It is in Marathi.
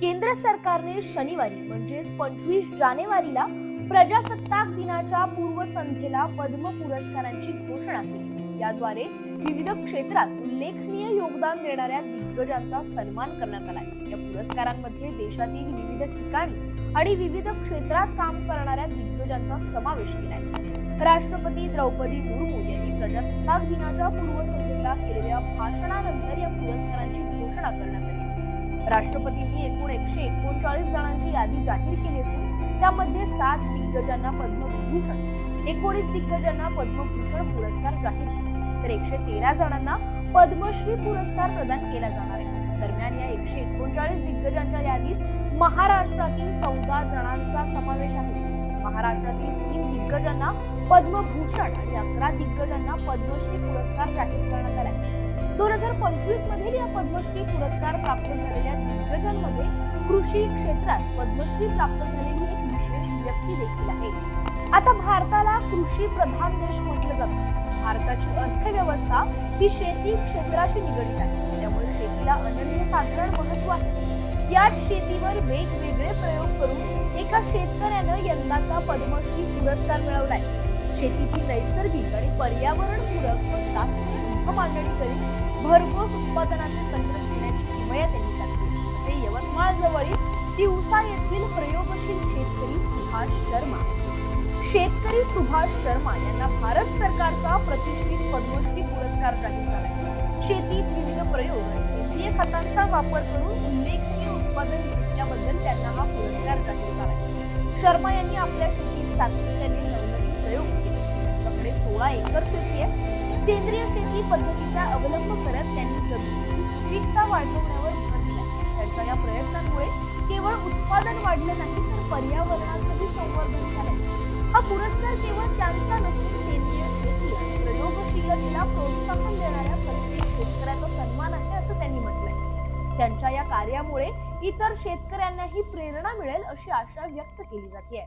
केंद्र सरकारने शनिवारी म्हणजेच पंचवीस जानेवारीला प्रजासत्ताक दिनाच्या पूर्वसंध्येला पद्म पुरस्कारांची घोषणा केली. याद्वारे विविध क्षेत्रात उल्लेखनीय योगदान देणाऱ्या दिग्गजांचा सन्मान करण्यात आलाय या पुरस्कारांमध्ये देशातील विविध ठिकाणी आणि विविध क्षेत्रात काम करणाऱ्या दिग्गजांचा समावेश केलाय राष्ट्रपती द्रौपदी मुर्मू यांनी प्रजासत्ताक दिनाच्या पूर्वसंध्येला केलेल्या भाषणानंतर या पुरस्कारांची घोषणा करण्यात आली. राष्ट्रपतींनी एकूण एकशे एकोणचाळीस जणांची यादी जाहीर केली असून त्यामध्ये सात दिग्गजांना पद्मविभूषण एकोणीस दिग्गजांना पद्मभूषण पुरस्कार जाहीर तर एकशे तेरा जणांना पद्मश्री पुरस्कार प्रदान केला जाणार आहे. दरम्यान या एकशे एकोणचाळीस दिग्गजांच्या यादीत महाराष्ट्रातील चौदा जणांचा समावेश आहे. महाराष्ट्रातील तीन दिग्गजांना पद्मभूषण आणि अकरा दिग्गजांना पद्मश्री पुरस्कार जाहीर करण्यात आलाय दोन हजार पंचवीस मधील या पद्मश्री पुरस्कार प्राप्त झालेल्या दिग्गजांमध्ये कृषी क्षेत्रात पद्मश्री प्राप्त झालेली एक विशेष व्यक्ती देखील आहे. आता भारताला कृषी प्रधान देश म्हटलं जातं. भारताची अर्थव्यवस्था ही शेती क्षेत्राशी निगडीत आहे. त्यामुळे शेतीला अनन्यसाधारण महत्त्व आहे. या शेतीवर वेगवेगळे प्रयोग करून एका शेतकऱ्यानं यंदाचा पद्मश्री पुरस्कार मिळवलाय. शेतीची नैसर्गिक आणि पर्यावरणपूरक व शास्त्रशुद्ध मांडणी करीत भरघोस उत्पादनाचे तंत्र घेण्याची किमया त्यांनी सांगितली. असे यवतमाळ जवळील येथील प्रयोगशील शेतकरी सुभाष शर्मा. शेतकरी सुभाष शर्मा यांना भारत सरकारचा प्रतिष्ठित पद्मश्री पुरस्कार जाहीर झाला शेतीत विविध प्रयोग आणि सेंद्रिय खतांचा वापर करून उल्लेखनीय उत्पादन घेतल्याबद्दल त्यांना हा पुरस्कार जाहीर झाला शर्मा यांनी आपल्या शेतीत सातत्याने नवनवीन प्रयोग केले. त्यांच्याकडे सोळा एकर शेती आहे. सेंद्रिय शेती पद्धतीचा अवलंब करत त्यांनी जमिनीची सुपीकता वाढवण्यावर भर दिला. त्यांच्या या प्रयत्नांमुळे केवळ उत्पादन वाढलं नाही तर पर्यावरणाचंही संवर्धन झालं. हा पुरस्कार केवळ त्यांचा नसून सेंद्रिय शेती आणि प्रयोगशीलतेला प्रोत्साहन देणाऱ्या प्रत्येक शेतकऱ्याचा सन्मान आहे असं त्यांनी म्हटलंय. त्यांच्या या कार्यामुळे इतर शेतकऱ्यांनाही प्रेरणा मिळेल अशी आशा व्यक्त केली जाते.